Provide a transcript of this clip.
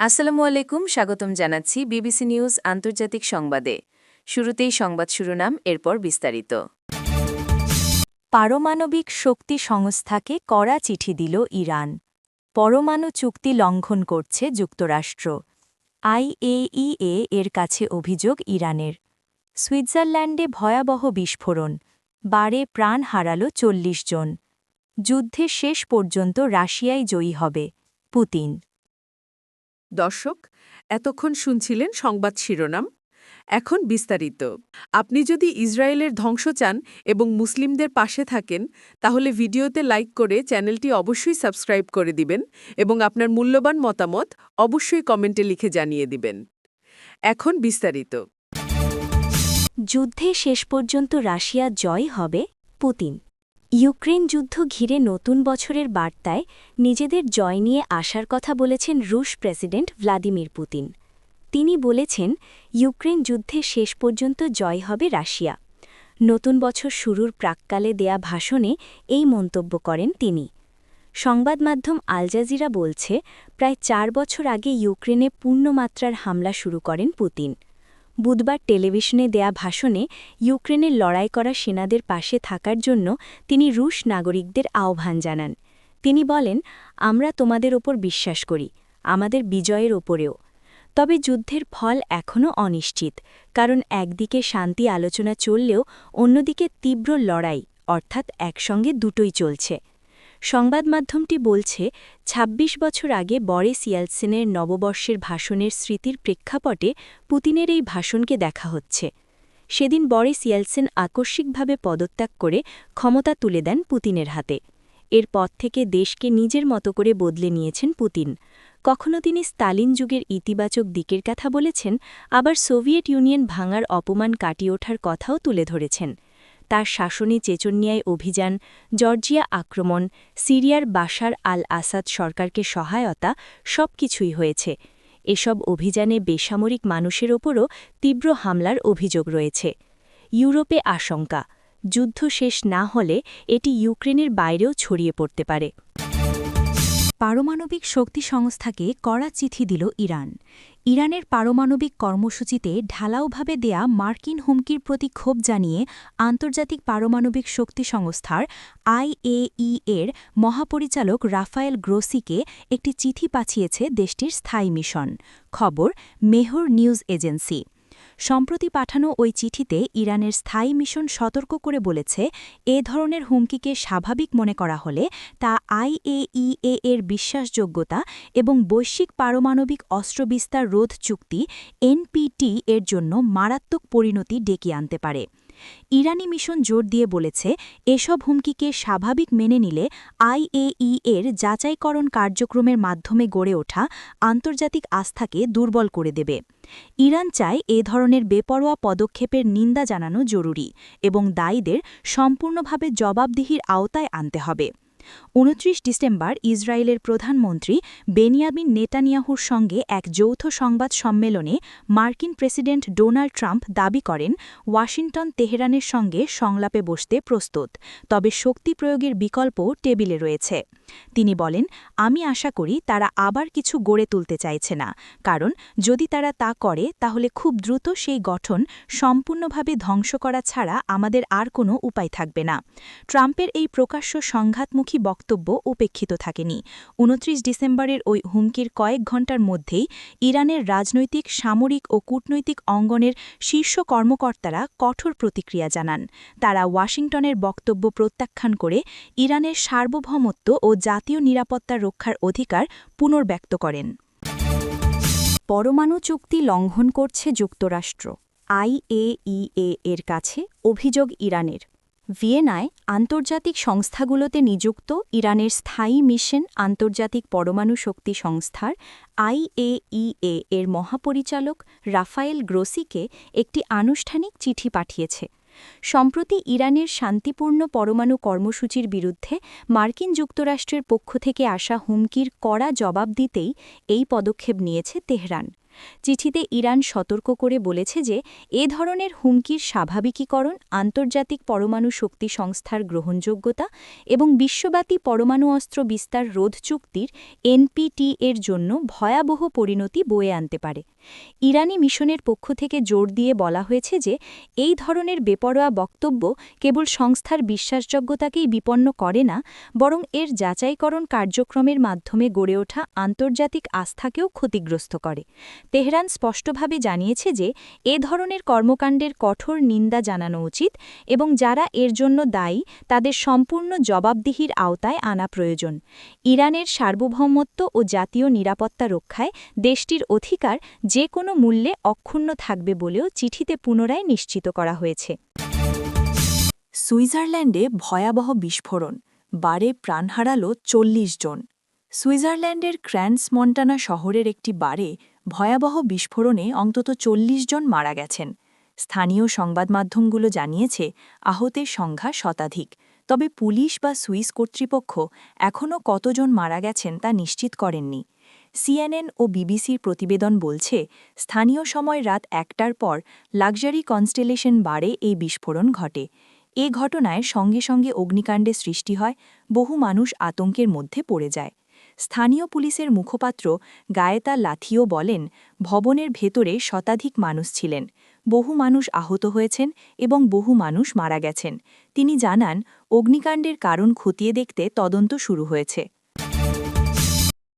আসসালামু আলাইকুম, স্বাগতম জানাচ্ছি বিবিসি নিউজ আন্তর্জাতিক সংবাদে। শুরুতেই সংবাদ শিরোনাম, এরপর বিস্তারিত। পারমাণবিক শক্তি সংস্থাকে কড়া চিঠি দিল ইরান। পরমাণু চুক্তি লঙ্ঘন করছে যুক্তরাষ্ট্র। আইএইএ এর কাছে অভিযোগ ইরানের। সুইজারল্যান্ডে ভয়াবহ বিস্ফোরণ। বারে প্রাণ হারাল চল্লিশ জন। যুদ্ধে শেষ পর্যন্ত রাশিয়াই জয়ী হবে, পুতিন। দর্শক, এতক্ষণ শুনছিলেন সংবাদ শিরোনাম। এখন বিস্তারিত। আপনি যদি ইসরায়েলের ধ্বংস চান এবং মুসলিমদের পাশে থাকেন, তাহলে ভিডিওতে লাইক করে চ্যানেলটি অবশ্যই সাবস্ক্রাইব করে দিবেন এবং আপনার মূল্যবান মতামত অবশ্যই কমেন্টে লিখে জানিয়ে দিবেন। এখন বিস্তারিত। যুদ্ধে শেষ পর্যন্ত রাশিয়া জয় হবে পুতিন। ইউক্রেন যুদ্ধ ঘিরে নতুন বছরের বার্তায় নিজেদের জয় নিয়ে আসার কথা বলেছেন রুশ প্রেসিডেন্ট ভ্লাদিমির পুতিন। তিনি বলেছেন ইউক্রেন যুদ্ধে শেষ পর্যন্ত জয় হবে রাশিয়া। নতুন বছর শুরুর প্রাক্কালে দেয়া ভাষণে এই মন্তব্য করেন তিনি। সংবাদ মাধ্যম আল জাজিরা বলছে, প্রায় চার বছর আগে ইউক্রেনে পূর্ণমাত্রার হামলা শুরু করেন পুতিন। বুধবার টেলিভিশনে দেয়া ভাষণে ইউক্রেনের লড়াই করা সেনাদের পাশে থাকার জন্য তিনি রুশ নাগরিকদের আহ্বান জানান। তিনি বলেন, আমরা তোমাদের ওপর বিশ্বাস করি, আমাদের বিজয়ের ওপরেও। তবে যুদ্ধের ফল এখনও অনিশ্চিত, কারণ একদিকে শান্তি আলোচনা চললেও অন্যদিকে তীব্র লড়াই, অর্থাৎ একসঙ্গে দুটোই চলছে। সংবাদ মাধ্যমটি বলছে ২৬ বছর আগে বরিস ইয়ালসেনের নববর্ষের ভাষণের স্মৃতির প্রেক্ষাপটে পুতিনের এই ভাষণকে দেখা হচ্ছে। সেদিন বরিস ইয়ালসেন আকস্মিকভাবে পদত্যাগ করে ক্ষমতা তুলে দেন পুতিনের হাতে। এর পর থেকে দেশকে নিজের মতো করে বদলে নিয়েছেন পুতিন। কখনো তিনি স্তালিন যুগের ইতিবাচক দিকের কথা বলেছেন, আবার সোভিয়েত ইউনিয়ন ভাঙার অপমান কাটিয়ে ওঠার কথাও তুলে ধরেছেন। তার শাসনী চেচনিয়ায় অভিযান, জর্জিয়া আক্রমণ, সিরিয়ার বাশার আল আসাদ সরকারকে সহায়তা সব কিছুই হয়েছে। এসব অভিযানে বেসামরিক মানুষের ওপরও তীব্র হামলার অভিযোগ রয়েছে। ইউরোপে আশঙ্কা, যুদ্ধ শেষ না হলে এটি ইউক্রেনের বাইরেও ছড়িয়ে পড়তে পারে। পারমাণবিক শক্তি সংস্থাকে কড়া চিঠি দিল ইরান। ইরানের পারমাণবিক কর্মসূচিতে ঢালাওভাবে দেয়া মার্কিন হুমকির প্রতি ক্ষোভ জানিয়ে আন্তর্জাতিক পারমাণবিক শক্তি সংস্থার আইএই এর মহাপরিচালক রাফায়েল গ্রোসিকে একটি চিঠি পাঠিয়েছে দেশটির স্থায়ী মিশন। খবর, মেহর নিউজ এজেন্সি। সম্প্রতি পাঠানো ওই চিঠিতে ইরানের স্থায়ী মিশন সতর্ক করে বলেছে, এ ধরনের হুমকিকে স্বাভাবিক মনে করা হলে তা আইএইএ এর বিশ্বাসযোগ্যতা এবং বৈশ্বিক পারমাণবিক অস্ত্রবিস্তার রোধ চুক্তি এনপিটি এর জন্য মারাত্মক পরিণতি ডেকে আনতে পারে। ইরানি মিশন জোর দিয়ে বলেছে, এসব হুমকিকে স্বাভাবিক মেনে নিলে আইএই এর যাচাইকরণ কার্যক্রমের মাধ্যমে গড়ে ওঠা আন্তর্জাতিক আস্থাকে দুর্বল করে দেবে। ইরান চায় এ ধরনের বেপরোয়া পদক্ষেপের নিন্দা জানানো জরুরি এবং দায়ীদের সম্পূর্ণভাবে জবাবদিহির আওতায় আনতে হবে। উনত্রিশ ডিসেম্বর ইসরায়েলের প্রধানমন্ত্রী বেনিয়ামিন নেতানিয়াহুর সঙ্গে এক যৌথ সংবাদ সম্মেলনে মার্কিন প্রেসিডেন্ট ডোনাল্ড ট্রাম্প দাবি করেন, ওয়াশিংটন তেহরানের সঙ্গে সংলাপে বসতে প্রস্তুত, তবে শক্তি প্রয়োগের বিকল্প টেবিলে রয়েছে। তিনি বলেন, আমি আশা করি তারা আবার কিছু গড়ে তুলতে চাইছে না, কারণ যদি তারা তা করে, তাহলে খুব দ্রুত সেই গঠন সম্পূর্ণভাবে ধ্বংস করা ছাড়া আমাদের আর কোনো উপায় থাকবে না। ট্রাম্পের এই প্রকাশ্য সংঘাতমুখী বক্তব্য উপেক্ষিত থাকেনি। উনত্রিশ ডিসেম্বরের ওই হুমকির কয়েক ঘণ্টার মধ্যেই ইরানের রাজনৈতিক, সামরিক ও কূটনৈতিক অঙ্গনের শীর্ষ কর্মকর্তারা কঠোর প্রতিক্রিয়া জানান। তারা ওয়াশিংটনের বক্তব্য প্রত্যাখ্যান করে ইরানের সার্বভৌমত্ব ও জাতীয় নিরাপত্তা রক্ষার অধিকার পুনর্ব্যক্ত করেন। পরমাণু চুক্তি লঙ্ঘন করছে যুক্তরাষ্ট্র। আইএইএ এর কাছে অভিযোগ ইরানের। ভিয়েনায় আন্তর্জাতিক সংস্থাগুলোতে নিযুক্ত ইরানের স্থায়ী মিশন আন্তর্জাতিক পরমাণু শক্তি সংস্থার আইএইএ এর মহাপরিচালক রাফায়েল গ্রোসিকে একটি আনুষ্ঠানিক চিঠি পাঠিয়েছে। সম্প্রতি ইরানের শান্তিপূর্ণ পরমাণু কর্মসূচির বিরুদ্ধে মার্কিন যুক্তরাষ্ট্রের পক্ষ থেকে আসা হুমকির কড়া জবাব দিতেই এই পদক্ষেপ নিয়েছে তেহরান। চিঠিতে ইরান সতর্ক করে বলেছে যে, এ ধরনের হুমকির স্বাভাবিকীকরণ, আন্তর্জাতিক পরমাণু শক্তি সংস্থার গ্রহণযোগ্যতা এবং বিশ্বব্যাপী পরমাণু অস্ত্র বিস্তার রোধ চুক্তির এনপিটি এর জন্য ভয়াবহ পরিণতি বয়ে আনতে পারে। ইরানি মিশনের পক্ষ থেকে জোর দিয়ে বলা হয়েছে যে, এই ধরনের বেপরোয়া বক্তব্য কেবল সংস্থার বিশ্বাসযোগ্যতাকেই বিপন্ন করে না, বরং এর যাচাইকরণ কার্যক্রমের মাধ্যমে গড়ে ওঠা আন্তর্জাতিক আস্থাকেও ক্ষতিগ্রস্ত করে। তেহরান স্পষ্টভাবে জানিয়েছে যে, এ ধরনের কর্মকাণ্ডের কঠোর নিন্দা জানানো উচিত এবং যারা এর জন্য দায়ী, তাদের সম্পূর্ণ জবাবদিহির আওতায় আনা প্রয়োজন। ইরানের সার্বভৌমত্ব ও জাতীয় নিরাপত্তা রক্ষায় দেশটির অধিকার যে কোনো মূল্যে অক্ষুণ্ণ থাকবে বলেও চিঠিতে পুনরায় নিশ্চিত করা হয়েছে। সুইজারল্যান্ডে ভয়াবহ বিস্ফোরণ, বারে প্রাণ হারালো চল্লিশ জন। সুইজারল্যান্ডের ক্র্যান্স মন্টানা শহরের একটি বারে ভয়াবহ বিস্ফোরণে অন্তত চল্লিশ জন মারা গেছেন। স্থানীয় সংবাদমাধ্যমগুলো জানিয়েছে, আহতের সংখ্যা শতাধিক। তবে পুলিশ বা সুইস কর্তৃপক্ষ এখনও কতজন মারা গেছেন তা নিশ্চিত করেননি। সিএনএন ও বিবিসির প্রতিবেদন বলছে, স্থানীয় সময় রাত একটার পর লাক্সারি কনস্টেলেশন বারে এই বিস্ফোরণ ঘটে। এ ঘটনায় সঙ্গে সঙ্গে অগ্নিকাণ্ডে সৃষ্টি হয়, বহু মানুষ আতঙ্কের মধ্যে পড়ে যায়। স্থানীয় পুলিশের মুখপাত্র গায়েতা লাথিও বলেন, ভবনের ভেতরে শতাধিক মানুষ ছিলেন। বহু মানুষ আহত হয়েছেন এবং বহু মানুষ মারা গেছেন। তিনি জানান, অগ্নিকাণ্ডের কারণ খতিয়ে দেখতে তদন্ত শুরু হয়েছে।